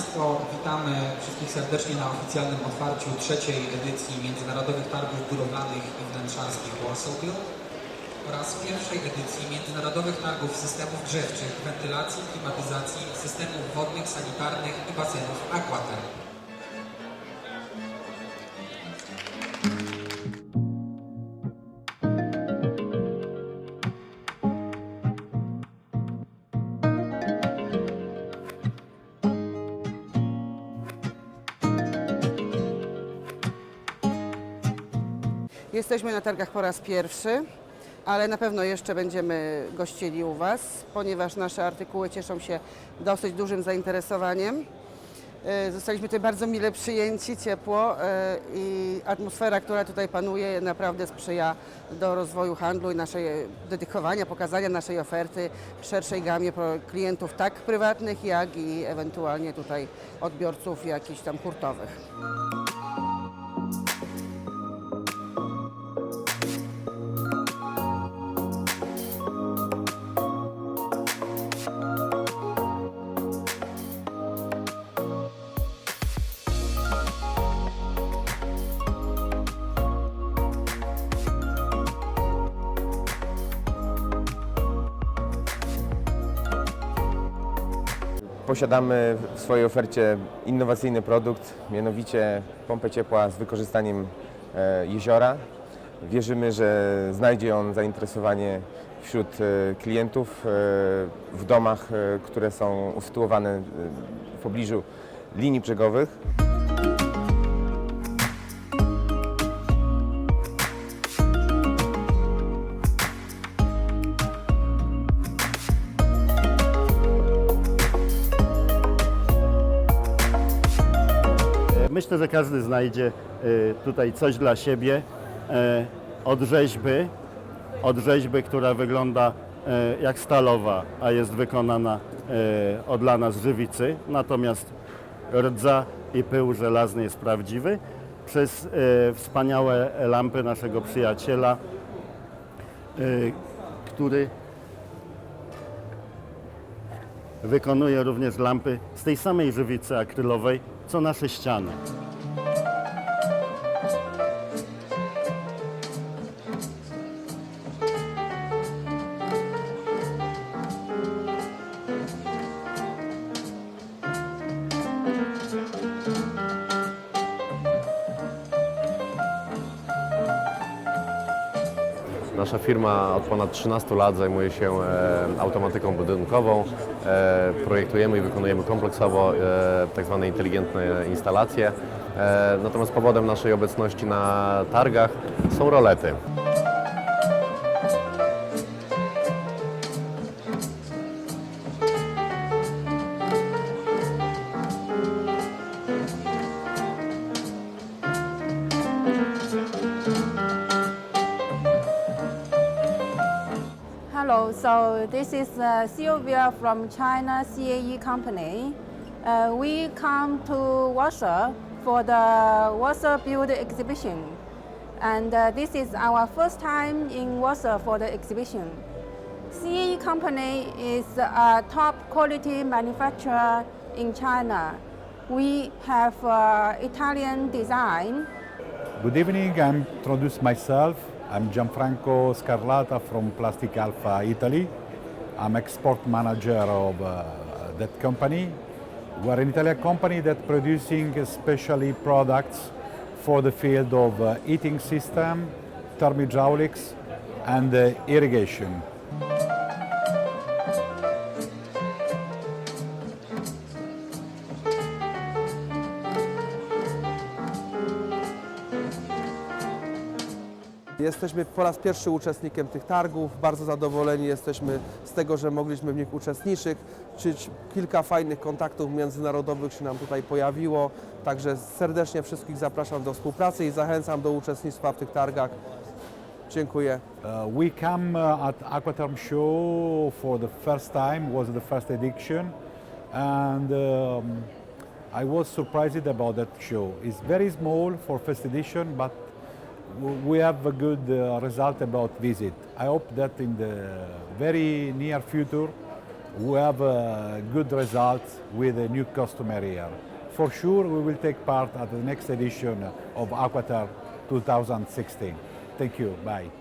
Państwo, witamy wszystkich serdecznie na oficjalnym otwarciu trzeciej edycji Międzynarodowych Targów Budowlanych i Wnętrzarskich Warsaw Build oraz pierwszej edycji Międzynarodowych Targów Systemów Grzewczych, Wentylacji, Klimatyzacji, Systemów Wodnych, Sanitarnych i Basenów Aquaterm. Jesteśmy na targach po raz pierwszy, ale na pewno jeszcze będziemy gościli u Was, ponieważ nasze artykuły cieszą się dosyć dużym zainteresowaniem. E, Zostaliśmy tutaj bardzo mile przyjęci, ciepło e, i atmosfera, która tutaj panuje, naprawdę sprzyja do rozwoju handlu i naszej dedykowania, pokazania naszej oferty szerszej gamie klientów, tak prywatnych, jak i ewentualnie tutaj odbiorców jakichś tam hurtowych. Posiadamy w swojej ofercie innowacyjny produkt, mianowicie pompę ciepła z wykorzystaniem e, jeziora. Wierzymy, że znajdzie on zainteresowanie wśród e, klientów e, w domach, które są usytuowane w pobliżu linii brzegowych. Myślę, że każdy znajdzie y, tutaj coś dla siebie e, od rzeźby, od rzeźby, która wygląda e, jak stalowa, a jest wykonana e, odlana z żywicy, natomiast rdza i pył żelazny jest prawdziwy, przez wspaniałe lampy naszego przyjaciela, który wykonuje również lampy z tej samej żywicy akrylowej, co nasze ściany. Nasza firma od ponad 13 lat zajmuje się e, automatyką budynkową. E, projektujemy i wykonujemy kompleksowo e, tak zwane inteligentne instalacje. Natomiast powodem naszej obecności na targach są rolety. So this is uh, Sylvia from China CAE company. Uh, we come to Warsaw for the Warsaw Build exhibition. And uh, this is our first time in Warsaw for the exhibition. CAE company is a top quality manufacturer in China. We have uh, Italian design Good evening, I'm introduce myself. I'm Gianfranco Scarlata from Plastic Alpha Italy. I'm export manager of uh, that company. We're an Italian company that producing especially products for the field of uh, heating system, thermohydraulics and uh, irrigation. Jesteśmy po raz pierwszy uczestnikiem tych targów. Bardzo zadowoleni jesteśmy z tego, że mogliśmy w nich uczestniczyć. Czyć kilka fajnych kontaktów międzynarodowych się nam tutaj pojawiło. Także serdecznie wszystkich zapraszam do współpracy i zachęcam do uczestnictwa w tych targach. Dziękuję. Uh, we come uh, at Aquaterm Show for the first time, was the first edition, and um, I was surprised about that show. It's very small for first edition, but we have a good uh, result about visit. I hope that in the very near future we have a good results with a new customer here. For sure, we will take part at the next edition of Aquatar 2016. Thank you. Bye.